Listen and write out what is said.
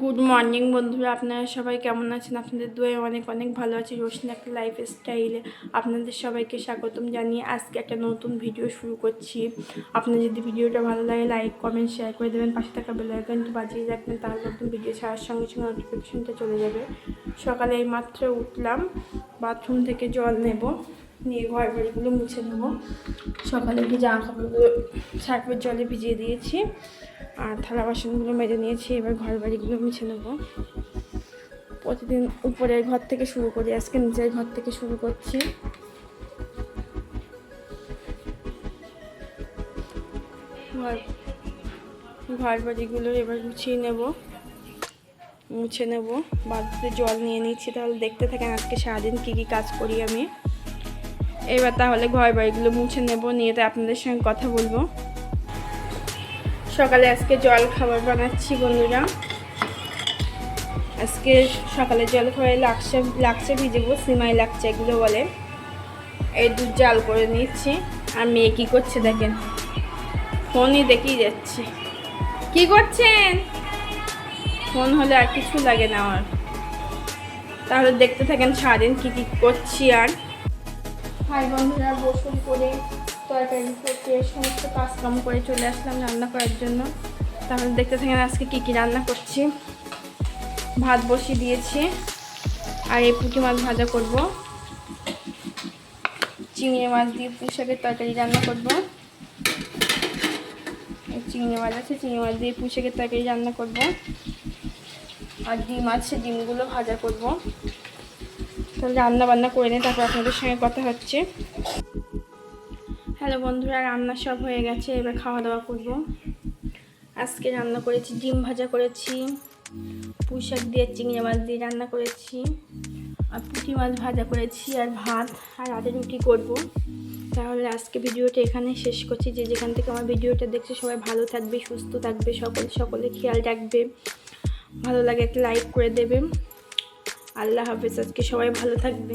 Good morning বন্ধুরা। আপনারা সবাই কেমন আছেন? আপনাদের দুয়ে অনেক অনেক ভালো আছে। রোশনি একটা লাইফ স্টাইলে আপনাদের সবাইকে স্বাগতম জানিয়ে আজকে একটা নতুন ভিডিও শুরু করছি। আপনার যদি ভিডিওটা ভালো লাগে লাইক কমেন্ট শেয়ার করে দেবেন। পাশে থাকা বেল আইকনটি বাজিয়ে রাখবেন, তাহলে নতুন ভিডিও ছাড়ার সঙ্গে সঙ্গে নোটিফিকেশনটা চলে যাবে। সকালে এই মাত্র উঠলাম বাথরুম থেকে জল নেব, নিয়ে ঘর বাড়িগুলো মুছে নেব। সকালে কি জামা কাপড়গুলো সার্ফের জলে ভিজিয়ে দিয়েছি। আর থালা বাসনগুলো মেজে নিয়েছি, এবার ঘর বাড়িগুলো মুছে নেব। প্রতিদিন উপরের ঘর থেকে শুরু করি, আজকে নিজের ঘর থেকে শুরু করছি। ঘর বাড়িগুলো এবার গুছিয়ে নেব। মুছে নেব বাড়িতে জল নিয়ে নিচ্ছি, তাহলে দেখতে থাকেন আজকে সারাদিন কী কী কাজ করি আমি। এবার তাহলে ঘর বাড়িগুলো মুছে নেব, নিয়ে তো আপনাদের সঙ্গে কথা বলব। সকালে আজকে জল খাবার বানাচ্ছি বন্ধুরা। আজকে সকালে জল খাবারে লাকচা লাকচা ভিজেবো সিমাই লাকচা এগুলো বলে। এই দুধ জাল করে নিচ্ছি। আর মেয়ে কী করছে দেখেন, ফোনই দেখেই যাচ্ছে। কি করছেন? ফোন হলে আর কিছু লাগে না আমার। তাহলে দেখতে থাকেন সারাদিন কী কী করছি আর। হাই বন্ধুরা, বসুন করে তরকারি করতে সমস্ত কাজকাম করে চলে আসলাম রান্না করার জন্য। তাহলে দেখতে থাকেন আজকে কী কী রান্না করছি। ভাত বসিয়ে দিয়েছি, আর এই পুঁটি মাছ ভাজা করব। চিংড়ি মাছ দিয়ে পুঁই তরকারি রান্না করব। চিংড়ি মাছ আছে, চিংড়ি মাছ দিয়ে পুঁই তরকারি রান্না করব। আর ডিম আছে, ডিমগুলো ভাজা করব। তাহলে রান্না বান্না করে নিই, তারপর আপনাদের সঙ্গে কথা হচ্ছে। হ্যালো বন্ধুরা, রান্না সব হয়ে গেছে, এবার খাওয়া দাওয়া করব। আজকে রান্না করেছি, ডিম ভাজা করেছি, পুঁই শাক দিয়ে, চিংড়ি মাছ দিয়ে রান্না করেছি, আর পুঁটি মাছ ভাজা করেছি, আর ভাত, আর রাতে রুটি করব। তাহলে আজকে ভিডিওটা এখানে শেষ করছি। যে যেখান থেকে আমার ভিডিওটা দেখছে, সবাই ভালো থাকবে, সুস্থ থাকবে, সকলে সকলে খেয়াল রাখবে। ভালো লাগে একটা লাইক করে দেবে। আল্লাহ হাফেজ, আজকে সবাই ভালো থাকবে।